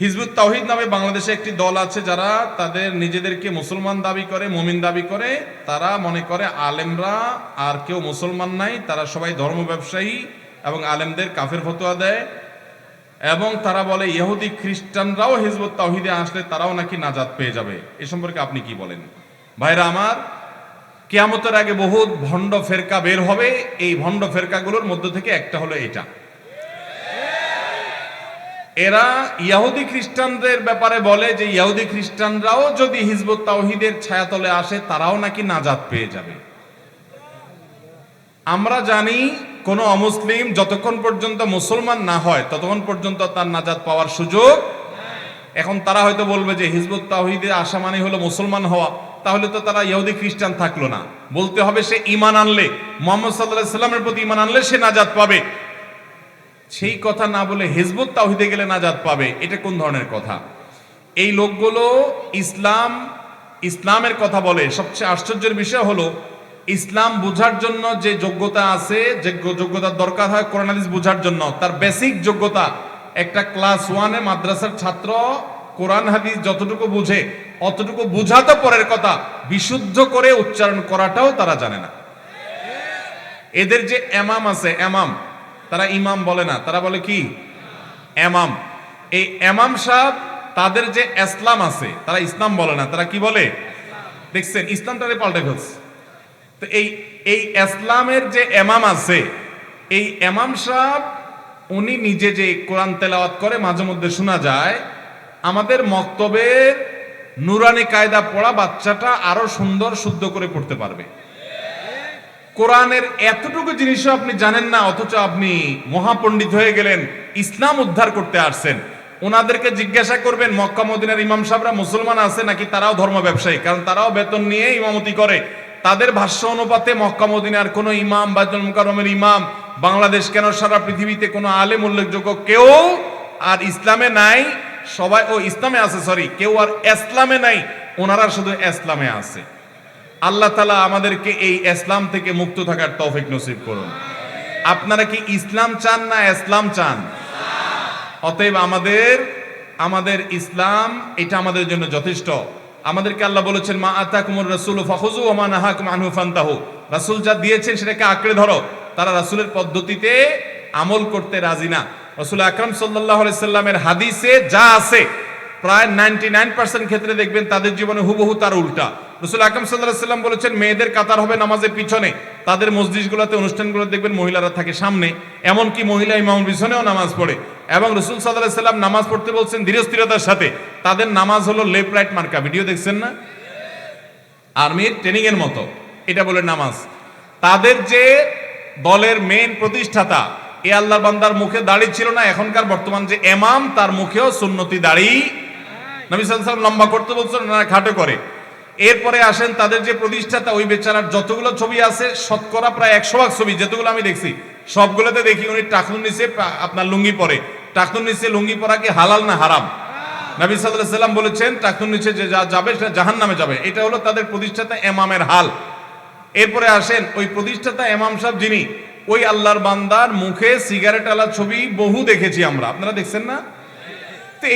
Hizb ut তাওহিদ নামে বাংলাদেশে একটি দল আছে যারা তাদের নিজেদেরকে মুসলমান দাবি করে, মুমিন দাবি করে। তারা মনে করে আলেমরা আর কেউ মুসলমান নাই, তারা সবাই ধর্ম ব্যবসায়ী এবং আলেমদের কাফের ফতোয়া দেয়। এবং তারা বলে ইহুদি খ্রিস্টানরাও হিজবুত তাওহিদে আসলে তারাও নাকি নাজাত পেয়ে যাবে। এ সম্পর্কে আপনি কি বলেন? ভাইরা আমার, কেয়ামতের আগে বহুত ভণ্ড ফেরকা বের হবে। এই ভণ্ড ফেরকাগুলোর মধ্য থেকে একটা হলো এটা। এরা ইয়াহুদি খ্রিস্টানদের ব্যাপারে বলে যে ইয়াহুদি খ্রিস্টানরাও যদি হিজবুত তাওহিদের ছায়াতলে আসে, তারাও নাকি নাজাত পেয়ে যাবে। আমরা জানি কোন অমুসলিম যতক্ষণ পর্যন্ত মুসলমান না হয়, ততক্ষণ পর্যন্ত তার নাজাত পাওয়ার সুযোগ এখন তারা হয়তো বলবে যে হিজবুত তাওহিদে আসা মানে হলো মুসলমান হওয়া। তাহলে তো তারা ইহুদি খ্রিস্টান থাকল না। বলতে হবে সে ইমান আনলে, মোহাম্মদ সাল্লাহ সাল্লামের প্রতি ইমান আনলে সে নাজাত পাবে। সেই কথা না বলে হিজবুত তাওহিদে গেলে নাজাত পাবে, এটা কোন ধরনের কথা? এই লোকগুলো ইসলাম, ইসলামের কথা বলে। সবচেয়ে আশ্চর্যের বিষয় হলো, ইসলাম বোঝার জন্য যে যোগ্যতা আছে, যে যোগ্যতার দরকার হয় কোরআন হাদিস বোঝার জন্য, তার বেসিক যোগ্যতা, একটা ক্লাস ওয়ানে মাদ্রাসার ছাত্র কোরআন হাদিস যতটুকু বুঝে, অতটুকু বোঝা তো পরের কথা, বিশুদ্ধ করে উচ্চারণ করাটাও তারা জানে না। এদের যে এমাম আছে, এমাম তারা ইমাম বলে না, তারা বলে কি? এমাম। এই এমাম সাহেব তাদের যে ইসলাম আছে, তারা ইসলাম বলে না, তারা কি বলে? দেখছেন, ইসলামটারে পাল্টে ফেলছে। তো এই এই ইসলামের যে এমাম আছে, এই এমাম সাহেব, উনি নিজে যে কোরআন তেলাওয়াত করে, মাঝে মধ্যে শোনা যায়, আমাদের মক্তবের নুরানি কায়দা পড়া বাচ্চাটা আরও সুন্দর, শুদ্ধ করে পড়তে পারবে। কোরআনের এতটুকু জিনিসও আপনি জানেন না, অথচ আপনি মহাপণ্ডিত হয়ে গেলেন, ইসলাম উদ্ধার করতে আসছেন। ওনাদেরকে জিজ্ঞাসা করবেন, মক্কা মদিনার ইমাম সাহেবরা মুসলমান আছে নাকি তারাও ধর্ম ব্যবসায়ী? কারণ তারাও বেতন নিয়ে ইমামতি করে। তাদের ভাষ্য অনুপাতে মক্কা মদিনার কোনো ইমাম বা মুকাররমের ইমাম, বাংলাদেশ কেন সারা পৃথিবীতে কোনো আলেম উল্লেখযোগ্য কেউ আর ইসলামে নাই? সবাই, ও ইসলামে আছে সরি কেউ আর ইসলামে নাই, ওনারা শুধু ইসলামে আছে। আল্লাহ তালা আমাদেরকে এই ইসলাম থেকে মুক্ত থাকার তৌফিক নসিব করুন। আপনারা কি ইসলাম চান না ইসলাম চান? অতএব আমাদের আমাদের ইসলাম, এটা আমাদের জন্য যথেষ্ট। আমাদেরকে আল্লাহ বলেছেন, মা আতাকুমুর রাসূল ফাখুযু ওয়া মা নাহাকুম আনহু ফান্তাহু। রাসূল যা দিয়েছেন সেটাকে আঁকড়ে ধরো। তারা রাসূলের পদ্ধতিতে আমল করতে রাজি না। রাসূল আকরাম আলাইহি সাল্লামের হাদিসে যা আছে, প্রায় নাইনটি নাইন পার্সেন্ট ক্ষেত্রে দেখবেন তাদের জীবনে হুবহু তার উল্টা। রসুল আকরম সাল্লাহ সাল্লাম বলেছেন, মেয়েদের কাতার হবে নামাজের পিছনে। তাদের মসজিদগুলোতে অনুষ্ঠানগুলো দেখবেন মহিলারা থাকে সামনে। এমনকি মহিলা ইমাম পিছনেও নামাজ পড়ে। এবং রসুল সাল্লাহ সাল্লাম নামাজ পড়তে বলছেন ধীরস্থিরতার সাথে। তাদের নামাজ হলো লেফট, রাইট মার্কা। ভিডিও দেখছেন না? আর্মির ট্রেনিং এর মতো। এটা বলে নামাজ। তাদের যে দলের মেন প্রতিষ্ঠাতা, এ আল্লাহর বান্দার মুখে দাড়ি ছিল না, এখনকার বর্তমান যে এমাম তার মুখেও সুন্নতি দাড়ি। নবী সাল্লাম লম্বা করতে বলছেন, না, খাটো করে। এরপরে আসেন তাদের যে প্রতিষ্ঠাতা, ওই বেচারার যতগুলো ছবি আছে, শতকরা প্রায় একশো ভাগ ছবি যেতগুলো আমি দেখছি, সবগুলোতে দেখি উনি টাকুন নিচে আপনার লুঙ্গি পরে। টাকুন নিচে লুঙ্গি পরা কি হালাল না হারাম? নবী সাল্লাহ সাল্লাম বলেছেন টাকুন নিচে যে যা যাবে সেটা জাহান নামে যাবে। এটা হলো তাদের প্রতিষ্ঠাতা এমামের হাল। এরপরে আসেন ওই প্রতিষ্ঠাতা এমাম সাহেব যিনি, ওই আল্লাহর বান্দার মুখে সিগারেট আলা ছবি বহু দেখেছি আমরা। আপনারা দেখছেন না?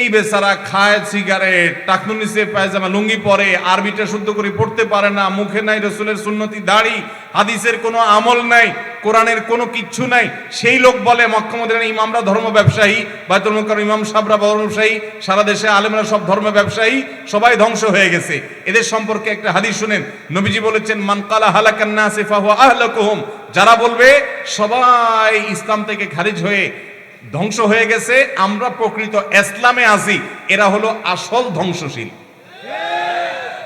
এই বেচারা খায় সিগারেট টাকনু নিচে পায়জামা, লুঙ্গি পরে, আরবিটা শুদ্ধ করে পড়তে পারে না, মুখে নাই রসুলের সুন্নতি, দাড়ি, হাদিসের কোনো আমল নাই, কোরআনের কোনো কিচ্ছু নাই। সেই লোক বলে মক্কামদের ইমামরা ধর্ম ব্যবসায়ী, বাইতুল মুকার ইমাম সাবরা ব্যবসায়ী, সারা দেশে আলেমরা সব ধর্ম ব্যবসায়ী, সবাই ধ্বংস হয়ে গেছে। এদের সম্পর্কে একটা হাদিস শুনেন, নবীজি বলেছেন মানকালা হালাকান্না সিফাহু আহলাকুহুম। যারা বলবে, সবাই ইসলাম থেকে খারিজ হয়ে ধ্বংস হয়ে গেছে, আমরা প্রকৃত ইসলামে আছি, এরা হলো আসল ধ্বংসশীল।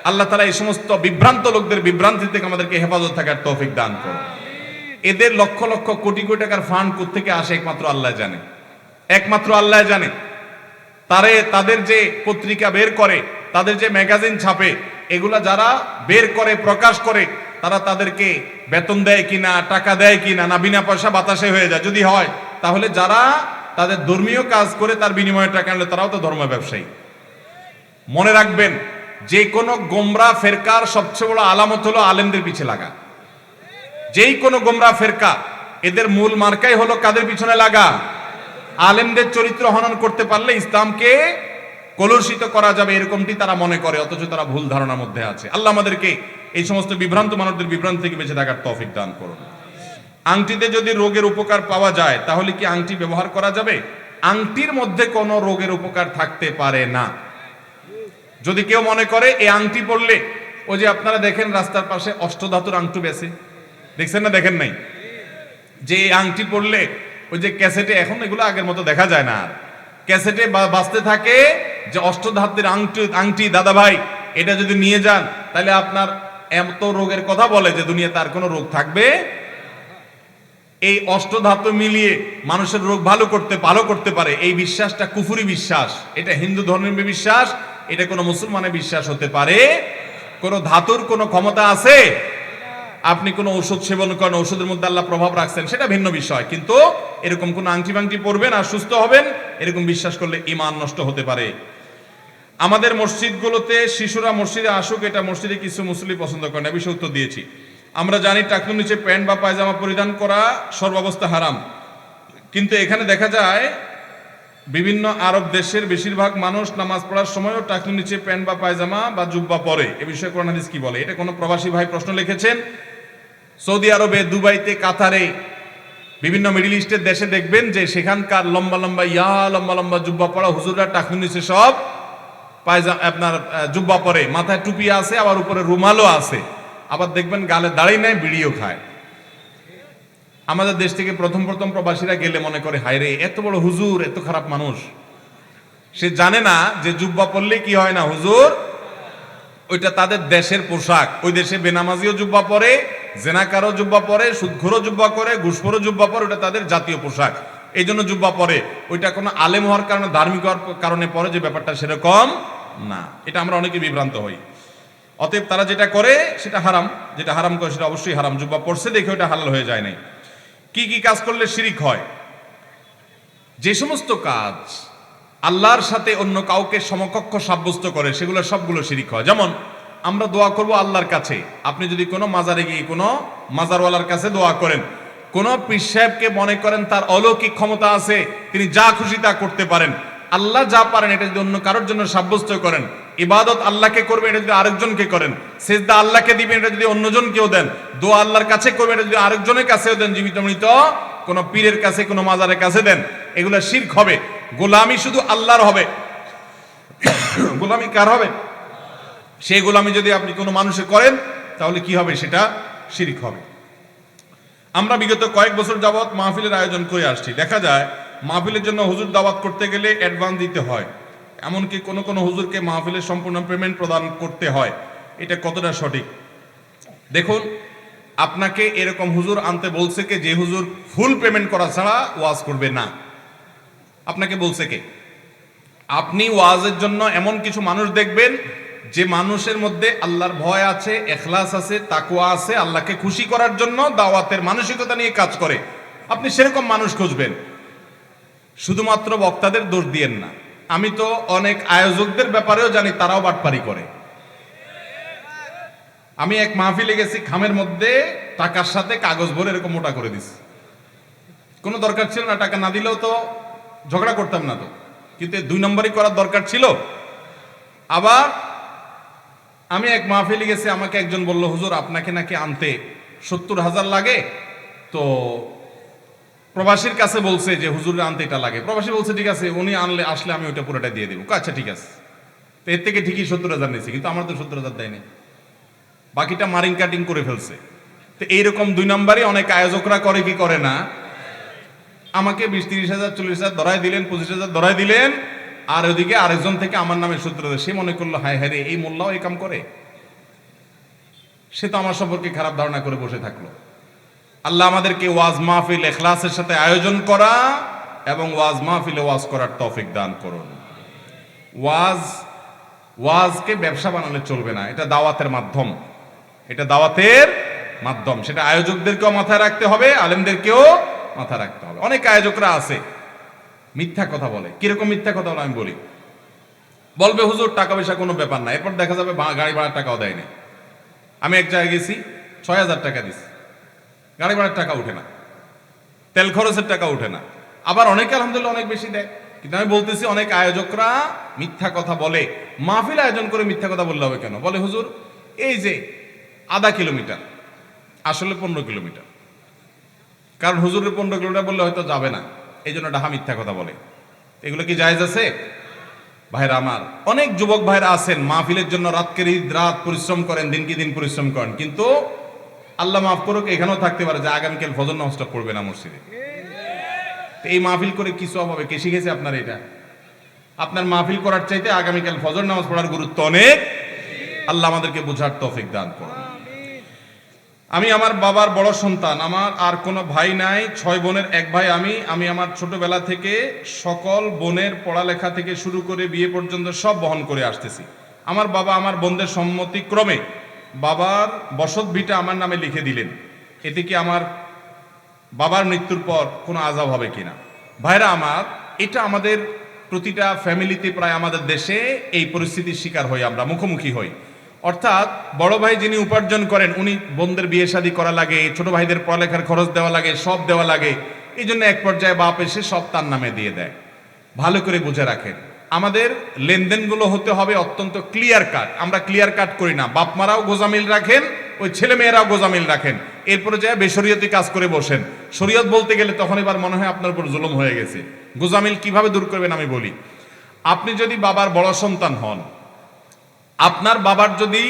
আল্লাহ তালা এই সমস্ত বিভ্রান্ত লোকদের বিভ্রান্তি থেকে আমাদেরকে হেফাজত থাকার তৌফিক দান করো এদের লক্ষ লক্ষ কোটি কোটি টাকার ফান্ড থেকে আসে একমাত্র আল্লাহ জানে। একমাত্র আল্লাহ জানে। তারে, তাদের যে পত্রিকা বের করে, তাদের যে ম্যাগাজিন ছাপে, এগুলা যারা বের করে, প্রকাশ করে, তারা তাদেরকে বেতন দেয় কিনা, টাকা দেয় কিনা, না বিনা পয়সা বাতাসে হয়ে যায়। যদি হয় তাহলে যারা তাদের ধর্মীয় কাজ করে তার বিনিময়ে টাকা আনলে তারাও তো ধর্ম ব্যবসায়ী। মনে রাখবেন, যে কোনো গোমরা, ফেরকার সবচেয়ে বড় আলামত হলো আলেমদের পিছে লাগা। যেই কোনো গোমরা, ফেরকা, এদের মূল মার্কাই হলো কাদের পিছনে লাগা? আলেমদের চরিত্র হনন করতে পারলে ইসলামকে কলুষিত করা যাবে, এরকমটি তারা মনে করে, অথচ তারা ভুল ধারণার মধ্যে আছে। আল্লাহ আমাদেরকে এই সমস্ত বিভ্রান্ত মানুষদের বিভ্রান্ত থেকে বেঁচে থাকার তৌফিক দান করুন। আংটিতে যদি রোগের উপকার পাওয়া যায়, তাহলে কি আংটি ব্যবহার করা যাবে? আংটির মধ্যে কোনো রোগের উপকার থাকতে পারে না। যদি কেউ মনে করে এই আংটি পরলে, ওই যে আপনারা দেখেন রাস্তার পাশে অষ্টধাতুর আংটু বেছে। দেখছেন না, দেখেন নাই? যে আংটি পরলে, ওই যে ক্যাসেটে, এখন এগুলো আগের মতো দেখা যায় না আর। ক্যাসেটে বা- বাজতে থাকে যে অষ্টধাতুর আংটি আংটি, দাদা ভাই, এটা যদি নিয়ে যান, তাহলে আপনার এত রোগের কথা বলে যে দুনিয়াতে আর কোনো রোগ থাকবে এই অষ্টধাতু মিলিয়ে মানুষের রোগ ভালো করতে ভালো করতে পারে, এই বিশ্বাসটা কুফুরি বিশ্বাস। এটা হিন্দু ধর্মের বিশ্বাস, এটা কোনো মুসলমানের বিশ্বাস হতে পারে। কোনো ধাতুর কোনো ক্ষমতা আছে? আপনি কোনো ওষুধ সেবন করেন ওষুধের মধ্যে আল্লাহ প্রভাব রাখছেন, সেটা ভিন্ন বিষয়। কিন্তু এরকম কোনো আংটি বাংটি পরবেন আর সুস্থ হবেন, এরকম বিশ্বাস করলে ইমান নষ্ট হতে পারে। আমাদের মসজিদগুলোতে শিশুরা মসজিদে আসুক, এটা মসজিদে কিছু মুসলিম পছন্দ করেন এ বিষয়ে উত্তর দিয়েছি। আমরা জানি টাকুর নিচে প্যান্ট বা পায়জামা পরিধান করা সর্বাবস্থা হারাম। কিন্তু এখানে দেখা যায়, বিভিন্ন আরব দেশের বেশিরভাগ মানুষ নামাজ পড়ার সময়ও টাকুর নিচে প্যান্ট বা পায়জামা বা জুব্বা পরে। এ বিষয়ে কোরআন হাদিস কি বলে? এটা কোনো প্রবাসী ভাই প্রশ্ন লিখেছেন। সৌদি আরবে, দুবাইতে, কাতারে, বিভিন্ন মিডিল ইস্টের দেশে দেখবেন যে সেখানকার লম্বা লম্বা ইয়া লম্বা লম্বা জুব্বা পড়া হুজুররা টাকুর নিচে সব পায়জা আপনার জুব্বা পরে। মাথায় টুপি আছে, আবার উপরে রুমালও আছে। আবার দেখবেন গালে দাড়ি নেয়, বিড়িও খায়। আমাদের দেশ থেকে প্রথম প্রথম প্রবাসীরা গেলে মনে করে, হায় রে, এত বড় হুজুর, এত খারাপ মানুষ। সে জানে না যে জুব্বা পরলে কি হয় না, হুজুর, ওইটা তাদের দেশের পোশাক। ওই দেশে বেনামাজিও জুব্বা পরে, জেনাকারও জুব্বা পরে, সুদঘুরও জুব্বা করে ঘুষখোরও জুব্বা পরে, ওটা তাদের জাতীয় পোশাক। এই জন্য জুব্বা পরে। ওইটা কোনো আলেম হওয়ার কারণে, ধার্মিক হওয়ার কারণে পরে, যে ব্যাপারটা সেরকম না। এটা আমরা অনেকে বিভ্রান্ত হই। অতএব তারা যেটা করে, সেটা হারাম। যেটা হারাম করে, সেটা অবশ্যই হারাম। জুব্বা পড়ছে, দেখে ওটা হালাল হয়ে যায় নাই। কি কি কাজ করলে শিরিক হয়? যে সমস্ত কাজ আল্লাহর সাথে অন্য কাউকে সমকক্ষ সাব্যস্ত করে, সেগুলো সবগুলো শিরিক হয়। যেমন, আমরা দোয়া করব আল্লাহর কাছে। আপনি যদি কোনো মাজারে গিয়ে কোনো মাজারওয়ালার কাছে দোয়া করেন, কোন পীর সাহেবকে মনে করেন তার অলৌকিক ক্ষমতা আছে, তিনি যা খুশি তা করতে পারেন। আল্লাহ যা পারেন, এটা যদি অন্য কারোর জন্য সাব্যস্ত করেন ইবাদত আল্লাহকে করবেন, এটা যদি আরেকজনকে করেন। সেজদা আল্লাহকে দিবেন, এটা যদি অন্যজন কেউ দেন। দোয়া আল্লাহর কাছে করবেন, এটা যদি আরেকজনের কাছেও দেন, জীবিত মৃত, কোন পীরের কাছে, কোন মাজারের কাছে দেন, এগুলো শির্ক হবে। গোলামি শুধু আল্লাহর হবে। গোলামি কার হবে? সেই গোলামি যদি আপনি কোনো মানুষের করেন, তাহলে কি হবে? সেটা শিরিক হবে। আমরা বিগত কয়েক বছর যাবৎ মাহফিলের আয়োজন করে আসছি। দেখা যায়, মাহফিলের জন্য হুজুর দাওয়াত করতে গেলে অ্যাডভান্স দিতে হয়। এমনকি কোনো কোনো হুজুরকে মাহফিলের সম্পূর্ণ পেমেন্ট প্রদান করতে হয়। এটা কতটা সঠিক? দেখুন, আপনাকে এরকম হুজুর আনতে বলছে কে? যে হুজুর ফুল পেমেন্ট করা ছাড়া ওয়াজ করবে না। আপনাকে বলছে কে? আপনি ওয়াজের জন্য এমন কিছু মানুষ দেখবেন, যে মানুষের মধ্যে আল্লাহর ভয় আছে, এখলাস আছে তাকুয়া আছে, আল্লাহকে খুশি করার জন্য দাওয়াতের মানসিকতা নিয়ে কাজ করে। আপনি সেরকম মানুষ খুঁজবেন। শুধুমাত্র বক্তাদের দোষ দিয়েন না। আমি তো অনেক আয়োজকদের ব্যাপারেও জানি, তারাও বাটপারি করে। আমি এক মাহফিলে গেছি, খামের মধ্যে টাকার সাথে কাগজ ভরে এরকম মোটা করে দিছি। কোনো দরকার ছিল না, টাকা না দিলেও তো ঝগড়া করতাম না তো। কিন্তু দুই নম্বরই করার দরকার ছিল। আবার আমি এক মাহফিলে গেছি, আমাকে একজন বলল, হুজুর, আপনাকে নাকি আনতে সত্তর হাজার লাগে? তো প্রবাসীর কাছে বলছে যে হুজুর আনতে এটা লাগে। প্রবাসী বলছে, ঠিক আছে, উনি আনলে, আসলে আমি ওইটা পুরোটা দিয়ে দেবো। আচ্ছা ঠিক আছে। তো এর থেকে ঠিকই সত্তর হাজার নিয়েছি, কিন্তু আমার তো সত্তর হাজার দেয়নি বাকিটা মারিং কাটিং করে ফেলছে। তো এইরকম দুই নম্বরই অনেক আয়োজকরা করে কি করে না? আমাকে বিশ, তিরিশ হাজার, চল্লিশ হাজার ধরাই দিলেন, পঁচিশ হাজার ধরাই দিলেন, আর ওদিকে আরেকজন থেকে আমার নামে সূত্র। সে মনে করল, হায় হায় রে, এই মোল্লাও এই কাম করে? সে তো আমার সম্পর্কে খারাপ ধারণা করে বসে থাকল। আল্লাহ আমাদেরকে ওয়াজ মাহফিল, এখলাসের সাথে আয়োজন করা এবং ওয়াজ মাহফিলে ওয়াজ করার তৌফিক দান করুন। ওয়াজ, ওয়াজকে ব্যবসা বানালে চলবে না, এটা দাওয়াতের মাধ্যম। এটা দাওয়াতের মাধ্যম, সেটা আয়োজকদেরকেও মাথায় রাখতে হবে, আলেমদেরকেও মাথায় রাখতে হবে। অনেক আয়োজকরা আছে, মিথ্যা কথা বলে। কীরকম মিথ্যা কথা বলে আমি বলি? বলবে, হুজুর, টাকা পয়সা কোনো ব্যাপার না। এরপর দেখা যাবে গাড়ি ভাড়ার টাকাও দেয়নি আমি এক জায়গায় গেছি, ছয় হাজার টাকা দিছি। গাড়ি ভাড়ার টাকা উঠে না। তেল খরচের টাকা উঠে না। আবার অনেকে আলহামদুলিল্লাহ অনেক বেশি দেয়। কিন্তু আমি বলতেছি, অনেক আয়োজকরা মিথ্যা কথা বলে। মাহফিল আয়োজন করে মিথ্যা কথা বললে হবে কেন? বলে, হুজুর, এই যে আধা কিলোমিটার, আসলে পনেরো কিলোমিটার। কারণ হুজুরের পনেরো কিলোমিটার বললে হয়তো যাবে না। এই জন্য ডাহা মিথ্যা কথা বলে। এগুলো কি জায়েজ আছে? ভাইরা আমার, অনেক যুবক ভাইরা আছেন, মাহফিলের জন্য রাতকে রাত পরিশ্রম করেন দিন কি দিন পরিশ্রম করেন। কিন্তু আল্লাহ মাফ করুক, এখানেও থাকতে পারে যে আগামীকাল ফজর নামাজটা পড়বে না মসজিদে। তো এই মাহফিল করে কিছু হবে কে শিখেছে আপনার এটা? আপনার মাহফিল করার চাইতে আগামীকাল ফজর নামাজ পড়ার গুরুত্ব অনেক। আল্লাহ আমাদেরকে বোঝার তৌফিক দান করুন। আমি আমার বাবার বড় সন্তান, আমার আর কোনো ভাই নাই, ছয় বোনের এক ভাই আমি। আমি আমার ছোটবেলা থেকে সকল বোনের পড়ালেখা থেকে শুরু করে বিয়ে পর্যন্ত সব বহন করে আসতেছি। আমার বাবা আমার বোনদের সম্মতি ক্রমে বাবার বসত ভিটা আমার নামে লিখে দিলেন। এতে কি আমার বাবার মৃত্যুর পর কোনো আজাব হবে কিনা? ভাইরা আমার, এটা আমাদের প্রতিটা ফ্যামিলিতে প্রায় আমাদের দেশে এই পরিস্থিতির শিকার হই আমরা, মুখোমুখি হই। অর্থাৎ বড় ভাই যিনি উপার্জন করেন, উনি বোনদের বিয়ে শাদী করা লাগে, ছোট ভাইদের পড়ালেখার খরচ দেওয়া লাগে, সব দেওয়া লাগে। এই জন্য এক পর্যায়ে বাপ এসে সব তার নামে দিয়ে দেয়। ভালো করে বুঝে রাখেন। আমাদের লেনদেনগুলো হতে হবে অত্যন্ত ক্লিয়ার কাট আমরা ক্লিয়ার কাট করি না। বাপ মারাও গোজামিল রাখেন, ওই ছেলে মেয়েরাও গোজামিল রাখেন। এরপরে যায় বেসরিয়তি কাজ করে বসেন। শরীয়ত বলতে গেলে তখন এবার মনে হয় আপনার উপর জুলুম হয়ে গেছে। গোজামিল কীভাবে দূর করবেন আমি বলি। আপনি যদি বাবার বড় সন্তান হন, আপনার বাবার যদি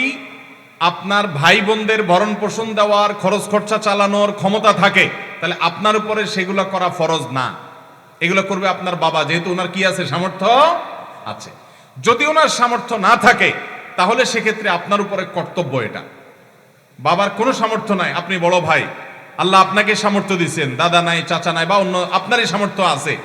আপনার ভাই বোনদের ভরণ পোষণ দেওয়ার খরচ খরচা চালানোর ক্ষমতা থাকে, তাহলে আপনার উপরে সেগুলো করা ফরজ না। এগুলো করবে আপনার বাবা। যেহেতু ওনার কি আছে? সামর্থ্য? আছে। যদি ওনার সামর্থ্য না থাকে, তাহলে সেক্ষেত্রে আপনার উপরে কর্তব্য এটা। বাবার কোনো সামর্থ্য নাই। আপনি বড় ভাই, আল্লাহ আপনাকে সামর্থ্য দিচ্ছেন দাদা নাই, চাচা নাই বা অন্য আপনারই সামর্থ্য আছে।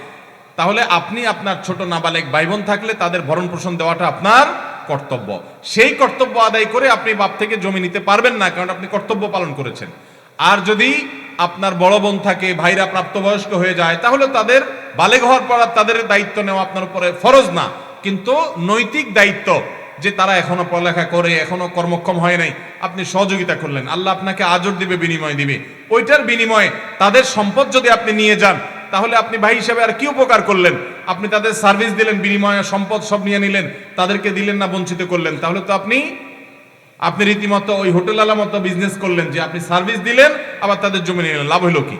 তাহলে আপনি আপনার ছোট নাবালেক ভাই বোন থাকলে তাদের ভরণ পোষণ দেওয়াটা আপনার কর্তব্য। সেই কর্তব্য আদায় করে আপনি বাপ থেকে জমি নিতে পারবেন না, কারণ আপনি কর্তব্য পালন করেছেন। আর যদি আপনার বড় বোন থাকে, ভাইরা প্রাপ্তবয়স্ক হয়ে যায়, তাহলে তাদের বালেগ হওয়ার পর তাদের দায়িত্ব নেওয়া আপনার উপরে ফরজ না। কিন্তু নৈতিক দায়িত্ব যে তারা এখনও পড়ালেখা করে, এখনও কর্মক্ষম হয় নাই, আপনি সহযোগিতা করলেন। আল্লাহ আপনাকে আজর দিবে, বিনিময় দিবে। ওইটার বিনিময়ে তাদের সম্পদ যদি আপনি নিয়ে যান, তাহলে আপনি ভাই হিসেবে আর কি উপকার করলেন? আপনি তাদের সার্ভিস দিলেন, বিনিময়ে সম্পদ সব নিয়ে নিলেন, তাদেরকে দিলেন না, বঞ্চিত করলেন। তাহলে তো আপনি আপনি রীতিমতো ওই হোটেল মতো বিজনেস করলেন যে আপনি সার্ভিস দিলেন, আবার তাদের জমি নিলেন। লাভ হলো কি?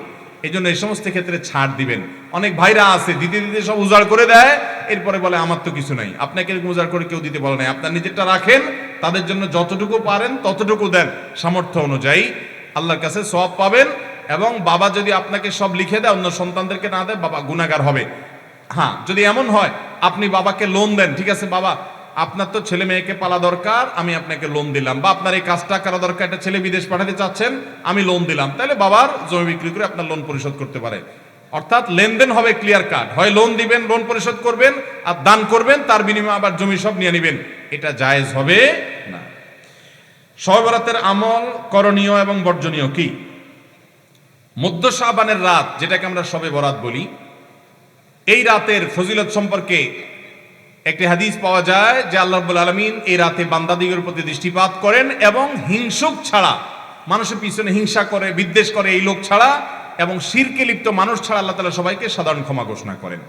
এই জন্য এই সমস্ত ক্ষেত্রে ছাড় দিবেন। অনেক ভাইরা আছে, দিতে দিতে সব উজাড় করে দেয়, এরপরে বলে, আমার তো কিছু নাই। আপনাকে এরকম উজাড় করে কেউ দিতে বলে নাই। আপনার নিজেরটা রাখেন, তাদের জন্য যতটুকু পারেন, ততটুকু দেন সামর্থ্য অনুযায়ী। আল্লাহর কাছে সব পাবেন এবং বাবা যদি আপনাকে সব লিখে দেয়, অন্য সন্তানদেরকে না দেয়, বাবা গুণাগার হবে। হ্যাঁ যদি এমন হয়, আপনি বাবাকে লোন দেন, ঠিক আছে বাবা? আপনার তো ছেলে মেয়েকে পালা দরকার, আমি আপনাকে লোন দিলাম। বা আপনার এই কাজটা করা দরকার, একটা ছেলে বিদেশ পাঠাতে চাচ্ছেন, আমি লোন দিলাম। তাহলে বাবার জমি বিক্রি করে আপনার লোন পরিশোধ করতে পারে। অর্থাৎ লেনদেন হবে ক্লিয়ার কাট হয় লোন দিবেন লোন পরিশোধ করবেন, আর দান করবেন, তার বিনিময়ে আবার জমি সব নিয়ে নেবেন। এটা জায়েজ হবে না। সহবরাতের আমল করণীয় এবং বর্জনীয় কি? মধ্য শাবানের রাত, যেটাকে আমরা সবে বরাত বলি, এই রাতের ফজিলত সম্পর্কে একটি হাদিস পাওয়া যায় যে আল্লাহ রাব্বুল আলমিন এই রাতে বান্দাদিগের প্রতি দৃষ্টিপাত করেন এবং হিংসুক ছাড়া, মানুষের পিছনে হিংসা করে, বিদ্বেষ করে এই লোক ছাড়া এবং শিরকে লিপ্ত মানুষ ছাড়া আল্লাহ তালা সবাইকে সাধারণ ক্ষমা ঘোষণা করেন।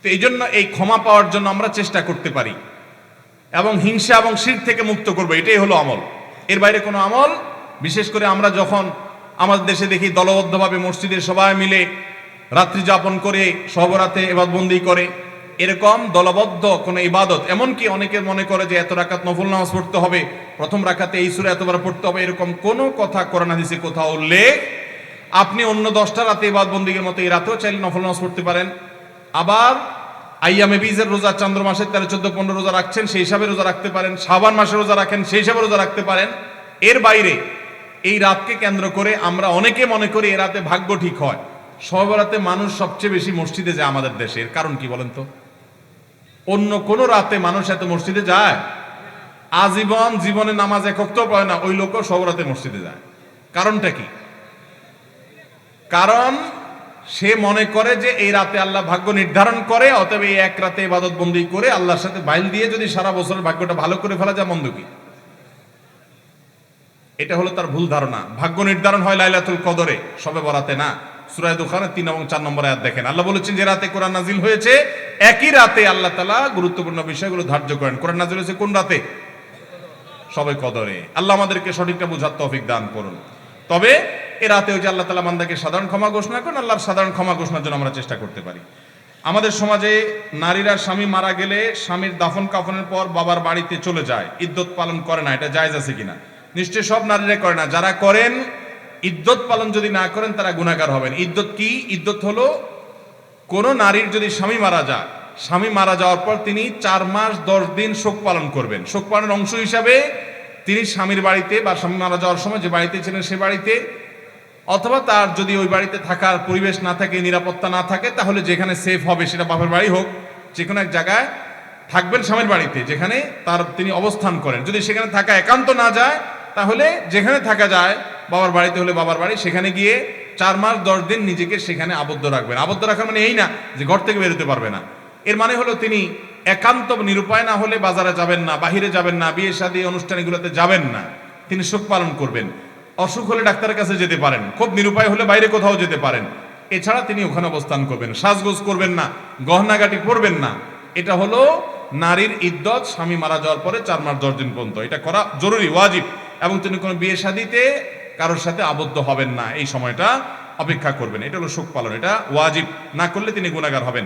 তো এই জন্য এই ক্ষমা পাওয়ার জন্য আমরা চেষ্টা করতে পারি এবং হিংসা এবং শির থেকে মুক্ত করব, এটাই হলো আমল। এর বাইরে কোনো আমল, বিশেষ করে আমরা যখন আমাদের দেশে দেখি দলবদ্ধভাবে মসজিদে সবাই মিলে রাত্রি যাপন করে সবরাতে এবাদবন্দি করে এরকম দলবদ্ধ কোনো ইবাদত, এমনকি অনেকে মনে করে যে এত রাকাত নফল নামাজ পড়তে হবে, প্রথম রাকাতে এই সুরে এতবার পড়তে হবে, এরকম কোনো কথা কোরআন হাদিসে কোথাও উল্লেখ? আপনি অন্য দশটা রাতে ইবাদবন্দির মতো এই রাতেও চাইলে নফল নামাজ পড়তে পারেন। আবার আইয়ামে বীজের রোজা চন্দ্র মাসের তেরো, চোদ্দ, পনেরো রোজা রাখছেন, সেই হিসাবে রোজা রাখতে পারেন। সাবান মাসে রোজা রাখেন, সেই হিসাবে রোজা রাখতে পারেন। এর বাইরে এই রাতকে কেন্দ্র করে আমরা অনেকে মনে করি এ রাতে ভাগ্য ঠিক হয়। সবরাতে মানুষ সবচেয়ে বেশি মসজিদে যায় আমাদের দেশে। এর কারণ কি বলেন তো? অন্য কোন রাতে মানুষ এত মসজিদে যায়? আজীবন জীবনে নামাজ একক তো পড়ে না, ওই লোকও সবরাতে মসজিদে যায়। কারণটা কি? কারণ সে মনে করে যে এই রাতে আল্লাহ ভাগ্য নির্ধারণ করে, অতএব এই এক রাতে ইবাদত বন্দি করে আল্লাহর সাথে বাইল দিয়ে যদি সারা বছরের ভাগ্যটা ভালো করে ফেলা যায়, মন্দ কি? এটা হলো তার ভুল ধারণা। ভাগ্য নির্ধারণ হয় লাইলাতুল কদরে, সবে বরাতে না। সুরায় দোকানে তিন এবং চার নম্বর আয়াত দেখেন। আল্লাহ বলেছেন যে রাতে কোরআন নাজিল হয়েছে, একই রাতে আল্লাহ তালা গুরুত্বপূর্ণ বিষয়গুলো ধার্য করেন। কোরআন নাজিল হয়েছে কোন রাতে? সবাই কদরে। আল্লাহ আমাদেরকে সঠিকটা বোঝার তৌফিক দান করুন। তবে এ রাতে ওই যে আল্লাহ তালা বান্দাকে সাধারণ ক্ষমা ঘোষণা করেন, আল্লাহর সাধারণ ক্ষমা ঘোষণার জন্য আমরা চেষ্টা করতে পারি। আমাদের সমাজে নারীরা স্বামী মারা গেলে স্বামীর দাফন কাফনের পর বাবার বাড়িতে চলে যায়। ইদ্যত পালন করে না, এটা জায়জ আছে কিনা? নিশ্চয়ই সব নারীরা করে না। যারা করেন ইদ্যত পালন যদি না করেন, তারা গুণাকার হবেন। ইদ্যত কি? ইদ্যত হলো, কোন নারীর যদি স্বামী মারা যায়, স্বামী মারা যাওয়ার পর তিনি চার মাস, দশ দিন শোক পালন করবেন। শোক পালনের অংশ হিসাবে তিনি স্বামীর বাড়িতে বা স্বামী মারা যাওয়ার সময় যে বাড়িতে ছিলেন সে বাড়িতে, অথবা তার যদি ওই বাড়িতে থাকার পরিবেশ না থাকে, নিরাপত্তা না থাকে, তাহলে যেখানে সেফ হবে সেটা বাপের বাড়ি হোক যে কোনো এক জায়গায় থাকবেন স্বামীর বাড়িতে, যেখানে তার তিনি অবস্থান করেন। যদি সেখানে থাকা একান্ত না যায়, তাহলে যেখানে থাকা যায় বাবার বাড়িতে হলে বাবার বাড়ি, সেখানে গিয়ে চার মাস, দশ দিন নিজেকে সেখানে আবদ্ধ রাখবেন। আবদ্ধ রাখার মানে এই না যে ঘর থেকে বেরোতে পারবে না। এর মানে হলো তিনি একান্ত নিরুপায় না হলে বাজারে যাবেন না, বাহিরে যাবেন না, বিয়ে শাদী অনুষ্ঠান এগুলোতে যাবেন না। তিনি শোক পালন করবেন। অসুখ হলে ডাক্তারের কাছে যেতে পারেন। খুব নিরুপায় হলে বাইরে কোথাও যেতে পারেন। এছাড়া তিনি ওখানে অবস্থান করবেন। সাজগোজ করবেন না, গহনাগাটি পরবেন না। এটা হলো নারীর ইদ্যত, স্বামী মারা যাওয়ার পরে চার মাস, দশ দিন পর্যন্ত। এটা করা জরুরি, ওয়াজিব। এবং তিনি কোনো বিয়ে শাদিতে কারোর সাথে আবদ্ধ হবেন না। এই সময়টা অপেক্ষা করবেন। এটা হলো শোক পালন। এটা ওয়াজিব না করলে তিনি গুণাগার হবেন